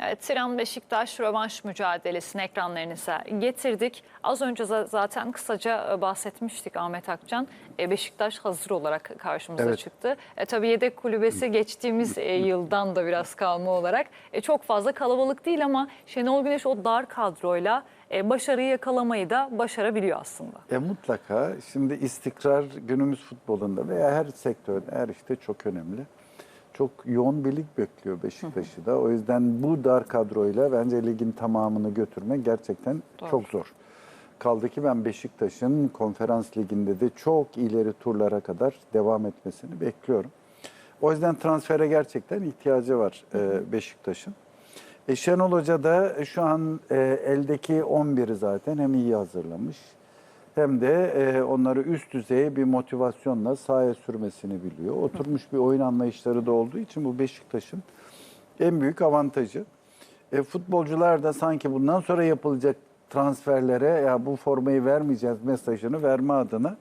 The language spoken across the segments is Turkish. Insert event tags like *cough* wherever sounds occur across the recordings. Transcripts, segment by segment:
Evet, Tiran Beşiktaş rövanş mücadelesini ekranlarınıza getirdik. Az önce za- zaten kısaca e, bahsetmiştik Ahmet Akcan. E, Beşiktaş hazır olarak karşımıza Evet. çıktı. E, tabii yedek kulübesi geçtiğimiz e, yıldan da biraz kalma olarak e, çok fazla kalabalık değil ama Şenol Güneş o dar kadroyla e, başarıyı yakalamayı da başarabiliyor aslında. E mutlaka şimdi istikrar günümüz futbolunda veya her sektörde her işte çok önemli. Çok yoğun bir lig bekliyor Beşiktaş'ı da. O yüzden bu dar kadroyla bence ligin tamamını götürmek gerçekten Doğru. çok zor. Kaldı ki ben Beşiktaş'ın konferans liginde de çok ileri turlara kadar devam etmesini bekliyorum. O yüzden transfere gerçekten ihtiyacı var e, Beşiktaş'ın. E, Şenol Hoca da şu an e, eldeki 11'i zaten hem iyi hazırlamış hem de e, onları üst düzey bir motivasyonla sahaya sürmesini biliyor. Oturmuş bir oyun anlayışları da olduğu için bu Beşiktaş'ın en büyük avantajı. E, futbolcular da sanki bundan sonra yapılacak transferlere ya bu formayı vermeyeceğiz mesajını verme adına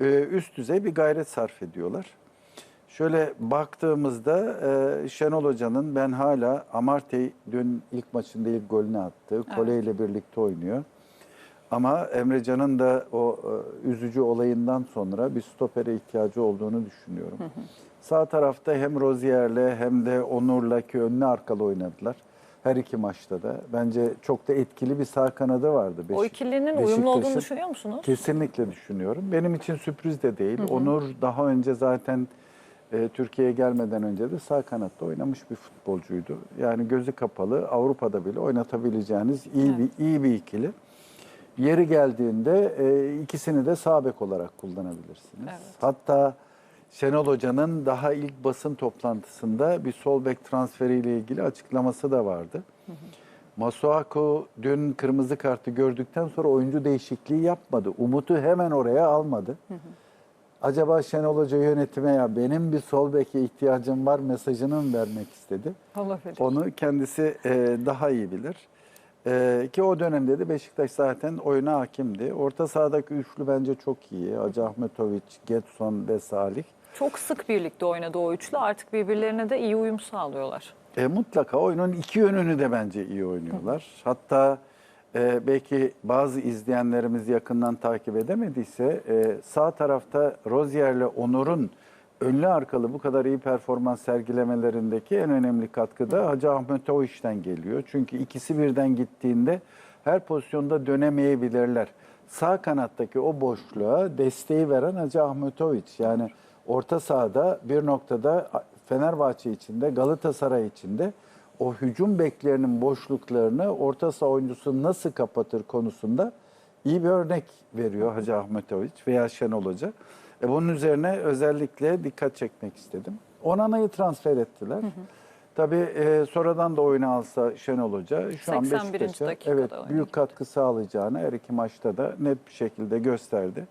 e, üst düzey bir gayret sarf ediyorlar. Şöyle baktığımızda e, Şenol Hoca'nın ben hala Amartey dün ilk maçında ilk golünü attı. Kole ile birlikte oynuyor. Ama Emrecan'ın da o e, üzücü olayından sonra bir stopere ihtiyacı olduğunu düşünüyorum. Sağ tarafta hem Rozier'le hem de Onur'la ki önlü arkalı oynadılar. Her iki maçta da. Bence çok da etkili bir sağ kanadı vardı. o Beşik- ikilinin uyumlu olduğunu düşünüyor musunuz? Kesinlikle düşünüyorum. Benim için sürpriz de değil. Onur daha önce zaten e, Türkiye'ye gelmeden önce de sağ kanatta oynamış bir futbolcuydu. Yani gözü kapalı Avrupa'da bile oynatabileceğiniz iyi bir iyi bir ikili. Yeri geldiğinde e, ikisini de sağ bek olarak kullanabilirsiniz. Evet. Hatta Şenol Hoca'nın daha ilk basın toplantısında bir sol bek transferiyle ilgili açıklaması da vardı. Masuaku dün kırmızı kartı gördükten sonra oyuncu değişikliği yapmadı. Umut'u hemen oraya almadı. Acaba Şenol Hoca yönetime ya benim bir sol beke ihtiyacım var mesajını mı vermek istedi? Olabilir. Onu kendisi e, daha iyi bilir. E, ki o dönemde de Beşiktaş zaten oyuna hakimdi. Orta sahadaki üçlü bence çok iyi. Hacı Ahmetoviç, Getson ve Salih. Çok sık birlikte oynadı o üçlü. Artık birbirlerine de iyi uyum sağlıyorlar. E, mutlaka oyunun iki yönünü de bence iyi oynuyorlar. Hatta e, belki bazı izleyenlerimiz yakından takip edemediyse e, sağ tarafta Rozier'le Onur'un önlü arkalı bu kadar iyi performans sergilemelerindeki en önemli katkı da Hacı Ahmet Oğuş'tan geliyor. Çünkü ikisi birden gittiğinde her pozisyonda dönemeyebilirler. Sağ kanattaki o boşluğa desteği veren Hacı Ahmetoviç. Yani orta sahada bir noktada Fenerbahçe içinde, Galatasaray içinde o hücum beklerinin boşluklarını orta saha oyuncusu nasıl kapatır konusunda iyi bir örnek veriyor Hacı Ahmetoviç veya Şenol Hoca. E bunun üzerine özellikle dikkat çekmek istedim. Onana'yı transfer ettiler. Tabii e, sonradan da oyuna alsa Şenol Hoca şu an 81. Beşiktaş'a evet, büyük katkı sağlayacağını her iki maçta da net bir şekilde gösterdi.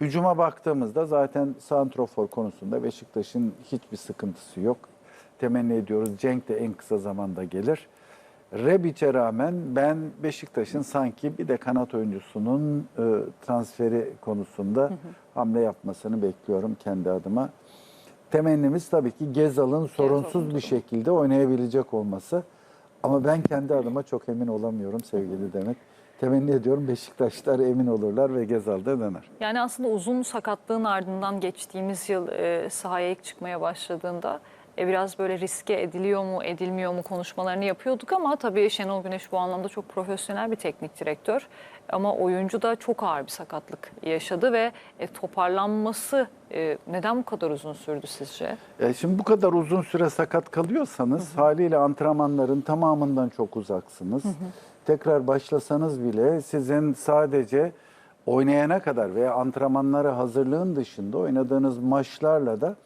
Hücuma baktığımızda zaten santrofor konusunda Beşiktaş'ın hiçbir sıkıntısı yok. Temenni ediyoruz Cenk de en kısa zamanda gelir. Rebic'e rağmen ben Beşiktaş'ın sanki bir de kanat oyuncusunun e, transferi konusunda hamle yapmasını bekliyorum kendi adıma. Temennimiz tabii ki Gezal'ın sorunsuz bir şekilde oynayabilecek olması. Ama ben kendi adıma çok emin olamıyorum sevgili Demet. Temenni ediyorum Beşiktaşlar emin olurlar ve Gezal da döner. Yani aslında uzun sakatlığın ardından geçtiğimiz yıl e, sahaya ilk çıkmaya başladığında e, biraz böyle riske ediliyor mu edilmiyor mu konuşmalarını yapıyorduk ama tabii Şenol Güneş bu anlamda çok profesyonel bir teknik direktör. Ama oyuncu da çok ağır bir sakatlık yaşadı ve e, toparlanması e, neden bu kadar uzun sürdü sizce? E şimdi bu kadar uzun süre sakat kalıyorsanız haliyle antrenmanların tamamından çok uzaksınız. Tekrar başlasanız bile sizin sadece oynayana kadar veya antrenmanlara hazırlığın dışında oynadığınız maçlarla da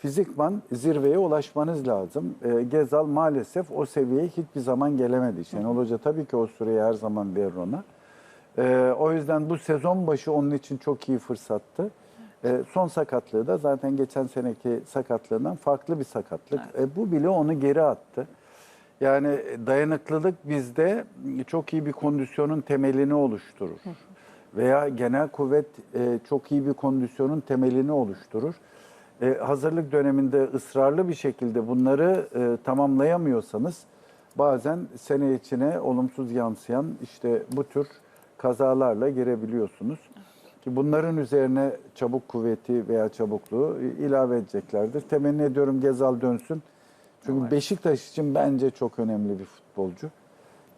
fizikman zirveye ulaşmanız lazım. E, Gezal maalesef o seviyeye hiçbir zaman gelemedi. Şenol Hoca tabii ki o süreyi her zaman verir ona. E, o yüzden bu sezon başı onun için çok iyi fırsattı. E, son sakatlığı da zaten geçen seneki sakatlığından farklı bir sakatlık. E, bu bile onu geri attı. Yani dayanıklılık bizde çok iyi bir kondisyonun temelini oluşturur. Veya genel kuvvet e, çok iyi bir kondisyonun temelini oluşturur. E, hazırlık döneminde ısrarlı bir şekilde bunları e, tamamlayamıyorsanız bazen sene içine olumsuz yansıyan işte bu tür kazalarla girebiliyorsunuz. Ki bunların üzerine çabuk kuvveti veya çabukluğu ilave edeceklerdir. Temenni ediyorum Gezal dönsün. Çünkü Beşiktaş için bence çok önemli bir futbolcu.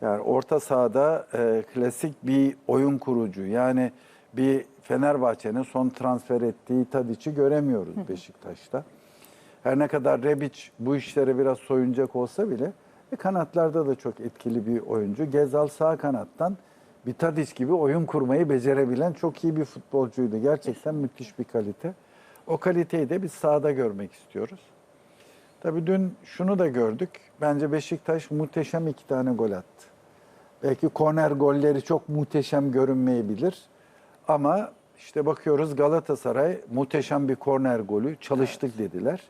Yani orta sahada e, klasik bir oyun kurucu. Yani bir Fenerbahçe'nin son transfer ettiği Tadiç'i göremiyoruz Beşiktaş'ta. Her ne kadar Rebic bu işlere biraz soyuncak olsa bile e, kanatlarda da çok etkili bir oyuncu. Gezal sağ kanattan bir Tadiç gibi oyun kurmayı becerebilen çok iyi bir futbolcuydu. Gerçekten müthiş bir kalite. O kaliteyi de biz sahada görmek istiyoruz. Tabii dün şunu da gördük. Bence Beşiktaş muhteşem iki tane gol attı. Belki korner golleri çok muhteşem görünmeyebilir. Ama işte bakıyoruz Galatasaray muhteşem bir korner golü çalıştık dediler.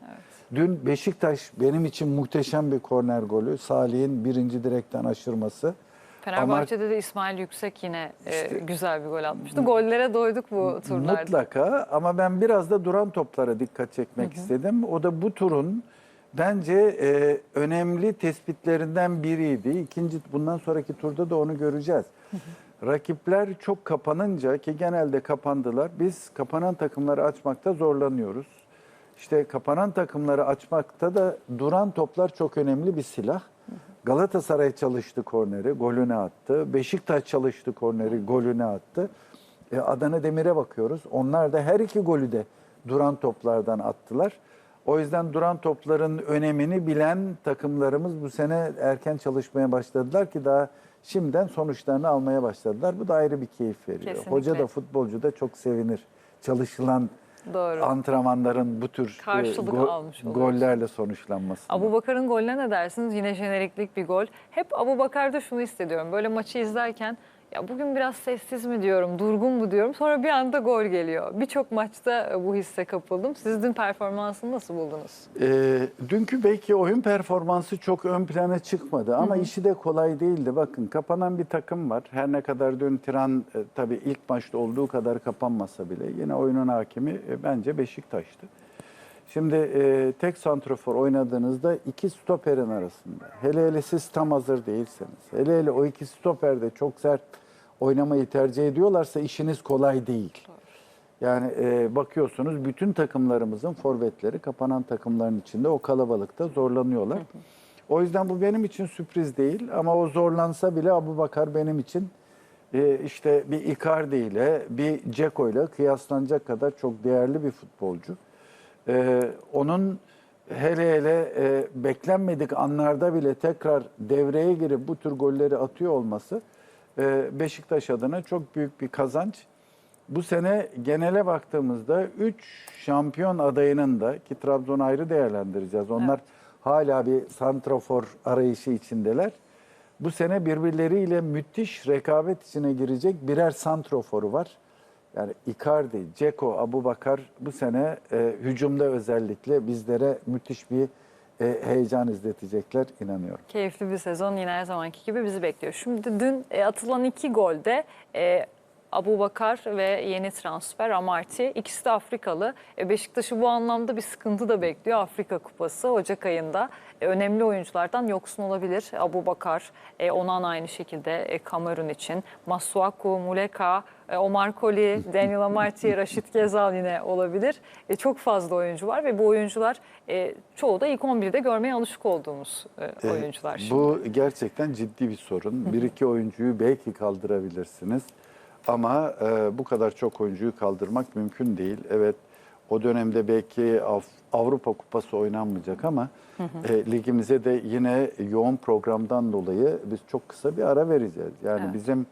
Dün Beşiktaş benim için muhteşem bir korner golü. Salih'in birinci direkten aşırması. Fenerbahçe'de de İsmail Yüksek yine e, güzel bir gol atmıştı. Gollere doyduk bu turlarda. Mutlaka ama ben biraz da duran toplara dikkat çekmek istedim. O da bu turun bence e, önemli tespitlerinden biriydi. İkinci bundan sonraki turda da onu göreceğiz. Rakipler çok kapanınca ki genelde kapandılar. Biz kapanan takımları açmakta zorlanıyoruz. İşte kapanan takımları açmakta da duran toplar çok önemli bir silah. Galatasaray çalıştı korneri, golünü attı. Beşiktaş çalıştı korneri, golünü attı. E, Adana Demir'e bakıyoruz. Onlar da her iki golü de duran toplardan attılar. O yüzden duran topların önemini bilen takımlarımız bu sene erken çalışmaya başladılar ki daha şimdiden sonuçlarını almaya başladılar. Bu da ayrı bir keyif veriyor. Kesinlikle. Hoca da futbolcu da çok sevinir. Çalışılan Doğru. antrenmanların bu tür e, Karşılık almış oluyoruz. gollerle sonuçlanması. Abu Bakar'ın golüne ne dersiniz? Yine jeneriklik bir gol. Hep Abu Bakar'da şunu hissediyorum. Böyle maçı izlerken ya bugün biraz sessiz mi diyorum, durgun mu diyorum. Sonra bir anda gol geliyor. Birçok maçta e, bu hisse kapıldım. Siz dün performansını nasıl buldunuz? Ee, dünkü belki oyun performansı çok ön plana çıkmadı ama işi de kolay değildi. Bakın kapanan bir takım var. Her ne kadar dün Tiran e, tabii ilk maçta olduğu kadar kapanmasa bile yine oyunun hakimi e, bence Beşiktaş'tı. Şimdi e, tek santrofor oynadığınızda iki stoperin arasında. Hele hele siz tam hazır değilseniz. Hele hele o iki stoper de çok sert oynamayı tercih ediyorlarsa işiniz kolay değil. Yani e, bakıyorsunuz bütün takımlarımızın forvetleri kapanan takımların içinde o kalabalıkta zorlanıyorlar. O yüzden bu benim için sürpriz değil ama o zorlansa bile Abu Bakar benim için e, işte bir Icardi ile bir Ceko ile kıyaslanacak kadar çok değerli bir futbolcu. E, onun hele hele e, beklenmedik anlarda bile tekrar devreye girip bu tür golleri atıyor olması e, Beşiktaş adına çok büyük bir kazanç. Bu sene genele baktığımızda 3 şampiyon adayının da ki Trabzon'u ayrı değerlendireceğiz. Onlar hala bir santrafor arayışı içindeler. Bu sene birbirleriyle müthiş rekabet içine girecek birer santroforu var. Yani Icardi, Ceko, Abubakar bu sene e, hücumda özellikle bizlere müthiş bir e, heyecan izletecekler inanıyorum. Keyifli bir sezon yine her zamanki gibi bizi bekliyor. Şimdi dün e, atılan iki golde e, Abu Bakar ve yeni transfer Amarty ikisi de Afrikalı. E, Beşiktaş'ı bu anlamda bir sıkıntı da bekliyor. Afrika Kupası Ocak ayında e, önemli oyunculardan yoksun olabilir. Abu Bakar, e, Onan aynı şekilde e, Kamerun için. Masuaku, Muleka, e, Omar Koli, Daniel Amarty, *laughs* Raşit Gezal yine olabilir. E, çok fazla oyuncu var ve bu oyuncular e, çoğu da ilk 11'de görmeye alışık olduğumuz e, oyuncular. şimdi. Bu gerçekten ciddi bir sorun. Bir iki oyuncuyu belki kaldırabilirsiniz. Ama e, bu kadar çok oyuncuyu kaldırmak mümkün değil. Evet o dönemde belki Av- Avrupa Kupası oynanmayacak ama e, ligimize de yine yoğun programdan dolayı biz çok kısa bir ara vereceğiz. Yani Evet. bizim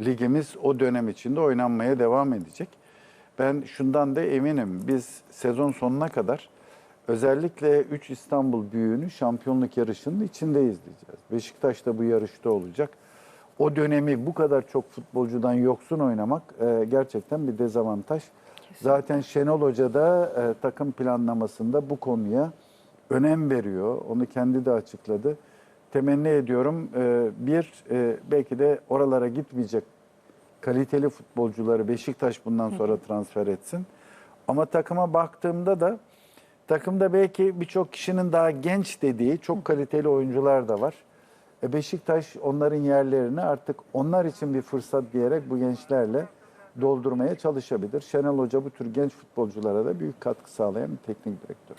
ligimiz o dönem içinde oynanmaya devam edecek. Ben şundan da eminim. Biz sezon sonuna kadar özellikle 3 İstanbul büyüğünü şampiyonluk yarışının içinde izleyeceğiz. Beşiktaş da bu yarışta olacak. O dönemi bu kadar çok futbolcudan yoksun oynamak e, gerçekten bir dezavantaj. Zaten Şenol Hoca da e, takım planlamasında bu konuya önem veriyor. Onu kendi de açıkladı. Temenni ediyorum e, bir e, belki de oralara gitmeyecek kaliteli futbolcuları Beşiktaş bundan sonra transfer etsin. Ama takıma baktığımda da takımda belki birçok kişinin daha genç dediği çok kaliteli oyuncular da var. E Beşiktaş onların yerlerini artık onlar için bir fırsat diyerek bu gençlerle doldurmaya çalışabilir. Şenol Hoca bu tür genç futbolculara da büyük katkı sağlayan bir teknik direktör.